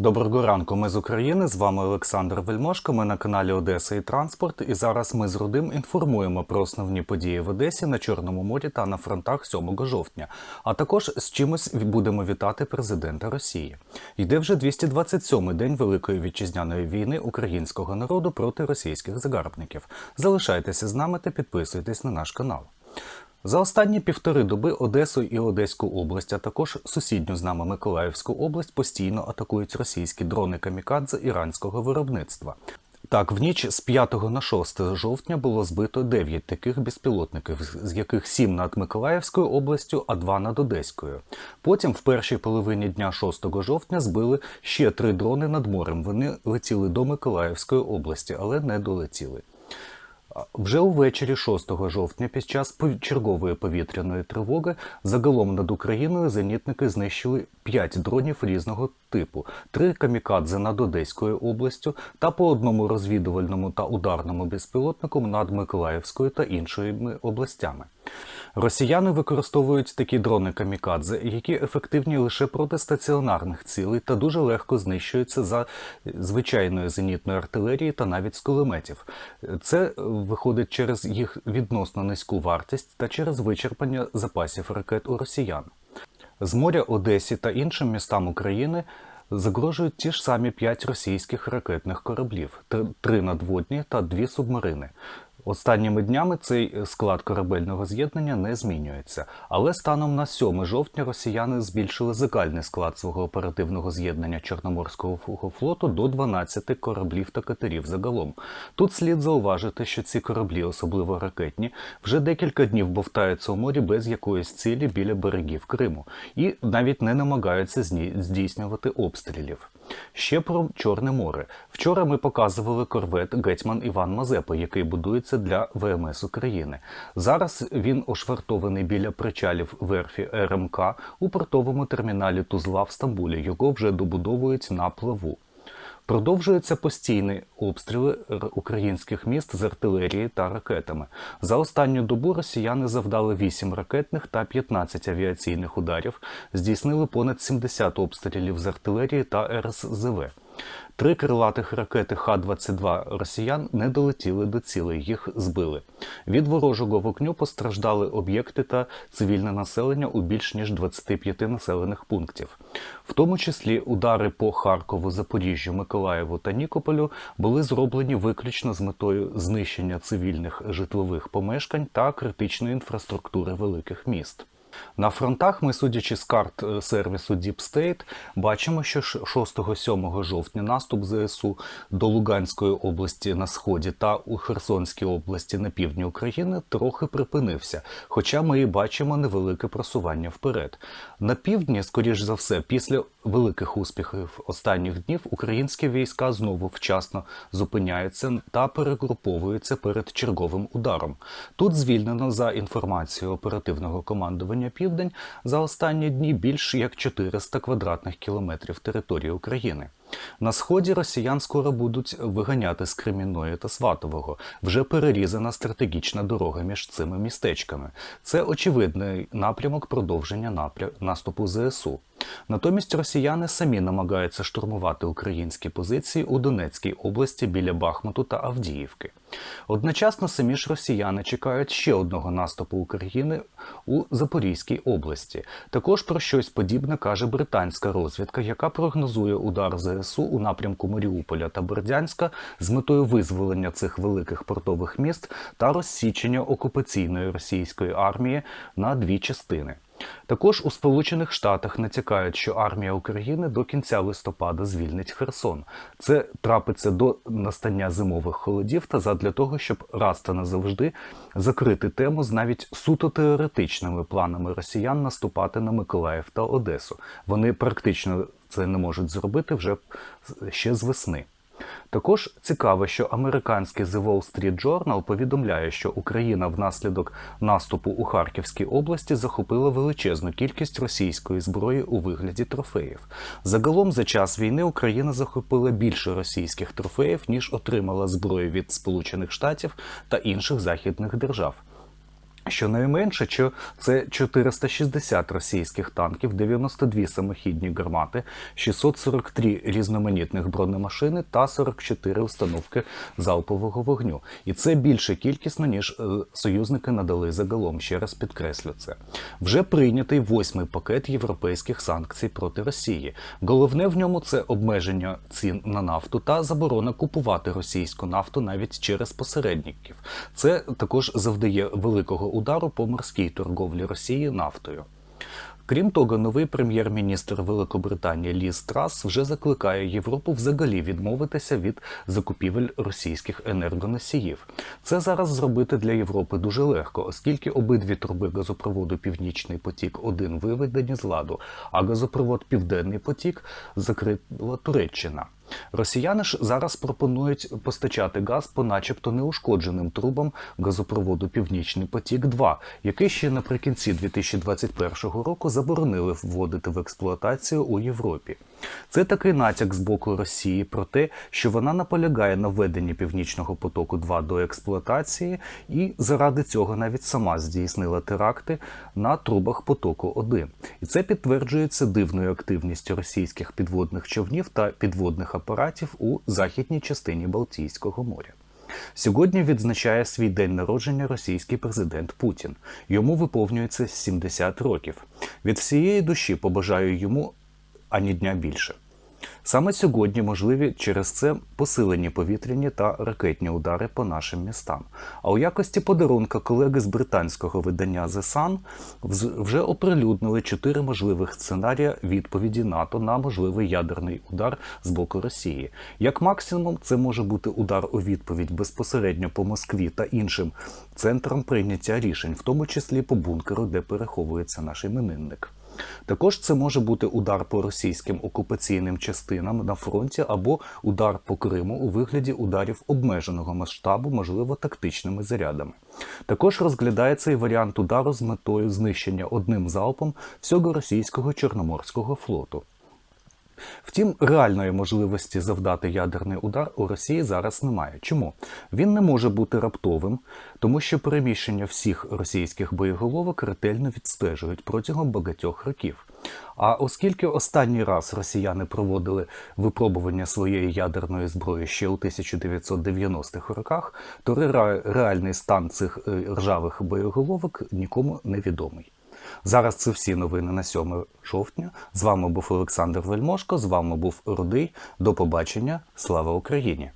Доброго ранку, ми з України. З вами Олександр Вельмошко. Ми на каналі Одеса і Транспорт. І зараз ми з Рудим інформуємо про основні події в Одесі на Чорному морі та на фронтах 7 жовтня. А також з чимось будемо вітати президента Росії. Йде вже 227-й день Великої вітчизняної війни українського народу проти російських загарбників. Залишайтеся з нами та підписуйтесь на наш канал. За останні півтори доби Одесу і Одеську область, а також сусідню з нами Миколаївську область постійно атакують російські дрони камікадзе іранського виробництва. Так, в ніч з 5 на 6 жовтня було збито 9 таких безпілотників, з яких 7 над Миколаївською областю, а 2 над Одеською. Потім, в першій половині дня 6 жовтня, збили ще три дрони над морем. Вони летіли до Миколаївської області, але не долетіли. Вже увечері 6 жовтня під час чергової повітряної тривоги загалом над Україною зенітники знищили 5 дронів різного типу, 3 камікадзе над Одеською областю та по одному розвідувальному та ударному безпілотнику над Миколаївською та іншими областями. Росіяни використовують такі дрони камікадзе, які ефективні лише проти стаціонарних цілей та дуже легко знищуються за звичайної зенітної артилерії та навіть з кулеметів. Це виходить через їх відносно низьку вартість та через вичерпання запасів ракет у росіян. З моря Одесі та іншим містам України загрожують ті ж самі п'ять російських ракетних кораблів, три надводні та дві субмарини. Останніми днями цей склад корабельного з'єднання не змінюється, але станом на 7 жовтня росіяни збільшили загальний склад свого оперативного з'єднання Чорноморського флоту до 12 кораблів та катерів загалом. Тут слід зауважити, що ці кораблі, особливо ракетні, вже декілька днів бовтаються у морі без якоїсь цілі біля берегів Криму і навіть не намагаються здійснювати обстрілів. Ще про Чорне море. Вчора ми показували корвет Гетьман Іван Мазепа, який будується для ВМС України. Зараз він ошвартований біля причалів верфі РМК у портовому терміналі Тузла в Стамбулі. Його вже добудовують на плаву. Продовжуються постійні обстріли українських міст з артилерії та ракетами. За останню добу росіяни завдали 8 ракетних та 15 авіаційних ударів, здійснили понад 70 обстрілів з артилерії та РСЗВ. Три крилатих ракети Х-22 росіян не долетіли до цілей, їх збили. Від ворожого вогню постраждали об'єкти та цивільне населення у більш ніж 25 населених пунктів. В тому числі удари по Харкову, Запоріжжю, Миколаєву та Нікополю були зроблені виключно з метою знищення цивільних житлових помешкань та критичної інфраструктури великих міст. На фронтах ми, судячи з карт е, сервісу Deep State, бачимо, що 6-7 жовтня наступ ЗСУ до Луганської області на сході та у Херсонській області на півдні України трохи припинився, хоча ми і бачимо невелике просування вперед. На півдні, скоріш за все, після великих успіхів останніх днів українські війська знову вчасно зупиняються та перегруповуються перед черговим ударом. Тут звільнено за інформацією оперативного командування Південь за останні дні більш як 400 квадратних кілометрів території України. На сході росіян скоро будуть виганяти з Кремінної та Сватового. Вже перерізана стратегічна дорога між цими містечками. Це очевидний напрямок продовження наступу ЗСУ. Натомість росіяни самі намагаються штурмувати українські позиції у Донецькій області біля Бахмуту та Авдіївки. Одночасно самі ж росіяни чекають ще одного наступу України у Запорізькій області. Також про щось подібне каже британська розвідка, яка прогнозує удар ЗСУ у напрямку Маріуполя та Бердянська з метою визволення цих великих портових міст та розсічення окупаційної російської армії на дві частини. Також у Сполучених Штатах натякають, що армія України до кінця листопада звільнить Херсон. Це трапиться до настання зимових холодів та задля того, щоб раз та назавжди закрити тему з навіть суто теоретичними планами росіян наступати на Миколаїв та Одесу. Вони практично це не можуть зробити вже ще з весни. Також цікаво, що американський The Wall Street Journal повідомляє, що Україна внаслідок наступу у Харківській області захопила величезну кількість російської зброї у вигляді трофеїв. Загалом за час війни Україна захопила більше російських трофеїв, ніж отримала зброї від Сполучених Штатів та інших західних держав. Щонайменше, що це 460 російських танків, 92 самохідні гармати, 643 різноманітних бронемашини та 44 установки залпового вогню. І це більше кількісно, ніж е, союзники надали загалом. Ще раз підкреслю це. Вже прийнятий восьмий пакет європейських санкцій проти Росії. Головне в ньому це обмеження цін на нафту та заборона купувати російську нафту навіть через посередників. Це також завдає великого удару по морській торговлі Росії нафтою. Крім того, новий прем'єр-міністр Великобританії Ліз Трас вже закликає Європу взагалі відмовитися від закупівель російських енергоносіїв. Це зараз зробити для Європи дуже легко, оскільки обидві труби газопроводу Північний потік 1 виведені з ладу, а газопровод Південний потік закрила Туреччина. Росіяни ж зараз пропонують постачати газ по начебто неушкодженим трубам газопроводу Північний потік 2 який ще наприкінці 2021 року заборонили вводити в експлуатацію у Європі. Це такий натяк з боку Росії про те, що вона наполягає на введенні Північного потоку 2 до експлуатації, і заради цього навіть сама здійснила теракти на трубах потоку 1 І це підтверджується дивною активністю російських підводних човнів та підводних апаратів у західній частині Балтійського моря. Сьогодні відзначає свій день народження російський президент Путін. Йому виповнюється 70 років. Від всієї душі побажаю йому ані дня більше. Саме сьогодні можливі через це посилені повітряні та ракетні удари по нашим містам. А у якості подарунка колеги з британського видання The Sun вже оприлюднили чотири можливих сценарія відповіді НАТО на можливий ядерний удар з боку Росії. Як максимум, це може бути удар у відповідь безпосередньо по Москві та іншим центрам прийняття рішень, в тому числі по бункеру, де переховується наш іменинник. Також це може бути удар по російським окупаційним частинам на фронті або удар по Криму у вигляді ударів обмеженого масштабу, можливо, тактичними зарядами. Також розглядається і варіант удару з метою знищення одним залпом всього російського чорноморського флоту. Втім, реальної можливості завдати ядерний удар у Росії зараз немає. Чому? Він не може бути раптовим, тому що переміщення всіх російських боєголовок ретельно відстежують протягом багатьох років. А оскільки останній раз росіяни проводили випробування своєї ядерної зброї ще у 1990-х роках, то реальний стан цих е, ржавих боєголовок нікому не відомий. Зараз це всі новини на 7 жовтня. З вами був Олександр Вельмошко, з вами був Рудий. До побачення. Слава Україні!